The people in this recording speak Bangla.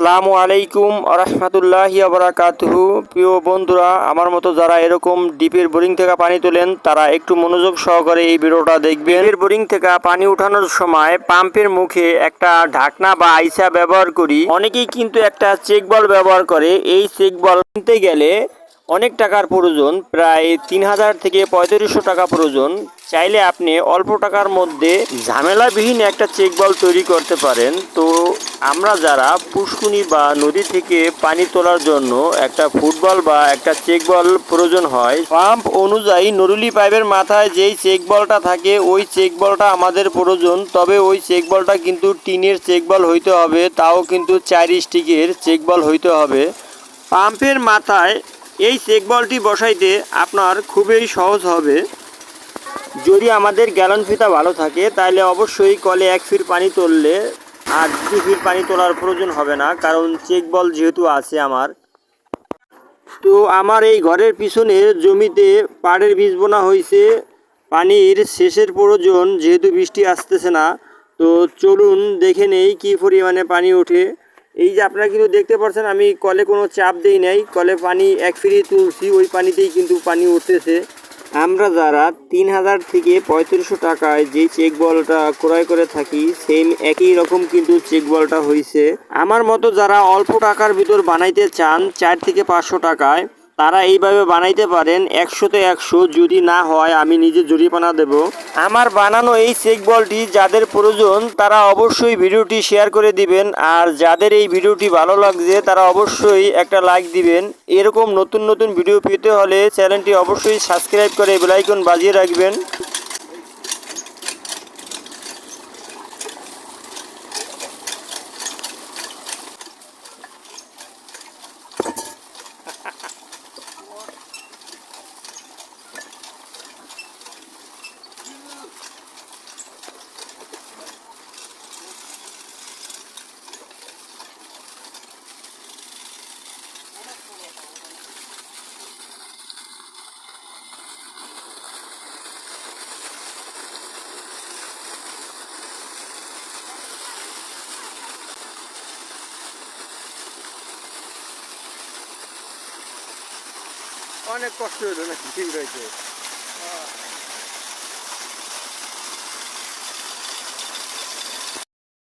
আসসালামু আলাইকুম আরহামতুল্লাহি আবরাকাতহু প্রিয় বন্ধুরা, আমার মতো যারা এরকম ডিপের বোরিং থেকে পানি তোলেন, তারা একটু মনোযোগ সহকারে এই ভিডিওটা দেখবেন। ডিপের বোরিং থেকে পানি উঠানোর সময় পাম্পের মুখে একটা ঢাকনা বা আইসা ব্যবহার করি। অনেকেই কিন্তু একটা চেক বল ব্যবহার করে। এই চেক বল কিনতে গেলে অনেক টাকার প্রয়োজন, প্রায় তিন হাজার থেকে পঁয়ত্রিশশো টাকা প্রয়োজন। চাইলে আপনি অল্প টাকার মধ্যে ঝামেলাবিহীন একটা চেক বল তৈরি করতে পারেন। তো আমরা যারা পুষ্কুনি বা নদী থেকে পানি তোলার জন্য একটা ফুটবল বা একটা চেক বল প্রয়োজন হয়, পাম্প অনুযায়ী নরুলি পাইপের মাথায় যেই চেক বলটা থাকে, ওই চেক বলটা আমাদের প্রয়োজন। তবে ওই চেক বলটা কিন্তু টিনের চেক বল হইতে হবে, তাও কিন্তু চার স্টিকের চেক বল হইতে হবে। পাম্পের মাথায় এই চেক বলটি বসাইতে আপনার খুবই সহজ হবে। যদি আমাদের গ্যালন ফিতা ভালো থাকে তাহলে অবশ্যই কলে এক ফিট পানি তুললে আর দু ফিট পানি তোলার প্রয়োজন হবে না, কারণ চেক বল যেহেতু আছে আমার। তো আমার এই ঘরের পিছনে জমিতে পাড়ের বীজ বোনা হয়েছে পানির শেষের প্রয়োজন, যেহেতু বৃষ্টি আসতেছে না, তো চলুন দেখে নেই কী পরিমাণে পানি ওঠে। এই যে আপনারা কিন্তু দেখতে পাচ্ছেন আমি কলে কোনো চাপ দেই নাই। কলে পানি এক ফিরি তুলছি, ওই পানিতেই কিন্তু পানি উঠতেছে। আমরা যারা তিন হাজার থেকে পঁয়ত্রিশশো টাকায় যে চেক বলটা ক্রয় করে থাকি সেম একই রকম কিন্তু চেক বলটা হয়েছে আমার মতো যারা অল্প টাকার ভিতর বানাইতে চান, চার থেকে পাঁচশো টাকায় তারা এইভাবে বানাইতে পারেন, একশোতে একশো। যদি না হয়, আমি নিজে জরিমানা দেব। আমার বানানো এই চেক বলটি যাদের প্রয়োজন, তারা অবশ্যই ভিডিওটি শেয়ার করে দিবেন। আর যাদের এই ভিডিওটি ভালো লাগছে, তারা অবশ্যই একটা লাইক দিবেন। এরকম নতুন নতুন ভিডিও পেতে হলে চ্যানেলটি অবশ্যই সাবস্ক্রাইব করে বেলাইকন বাজিয়ে রাখবেন। অনেক কষ্ট হলো নাকি ঠিক রয়েছে